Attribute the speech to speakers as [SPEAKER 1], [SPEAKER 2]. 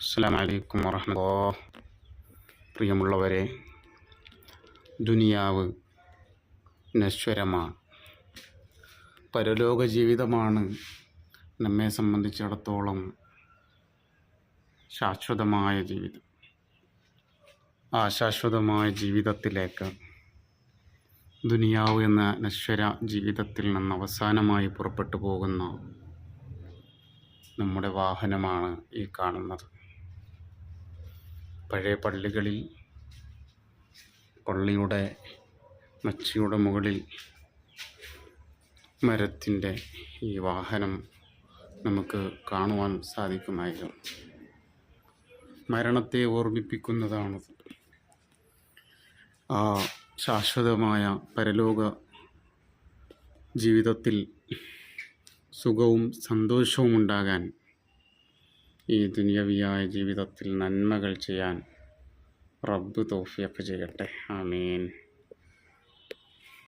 [SPEAKER 1] അസ്സാം വലൈക്കും വറഹമത്തോ പ്രിയമുള്ളവരെ ദുനിയാവ് നശ്വരമാണ്. പരലോക ജീവിതമാണ് നമ്മെ സംബന്ധിച്ചിടത്തോളം ശാശ്വതമായ ജീവിതം. ആ ശാശ്വതമായ ജീവിതത്തിലേക്ക് ദുനിയാവ് എന്ന നശ്വര ജീവിതത്തിൽ നിന്ന് അവസാനമായി പുറപ്പെട്ടു പോകുന്ന നമ്മുടെ വാഹനമാണ് ഈ കാണുന്നത്. പഴയ പള്ളികളിൽ പള്ളിയുടെ മച്ചിയുടെ മുകളിൽ മരത്തിന്റെ ഈ വാഹനം നമുക്ക് കാണുവാൻ സാധിക്കുമായിരുന്നു. മരണത്തെ ഓർമ്മിപ്പിക്കുന്നതാണ് ആ ശാശ്വതമായ പരലോക ജീവിതത്തിൽ സുഖവും സന്തോഷവും ഉണ്ടാകാൻ ഈ ദുനിയവിയായ ജീവിതത്തിൽ നന്മകൾ ചെയ്യാൻ റബ്ബ് തോഫിയൊക്കെ ചെയ്യട്ടെ. ആമീൻ.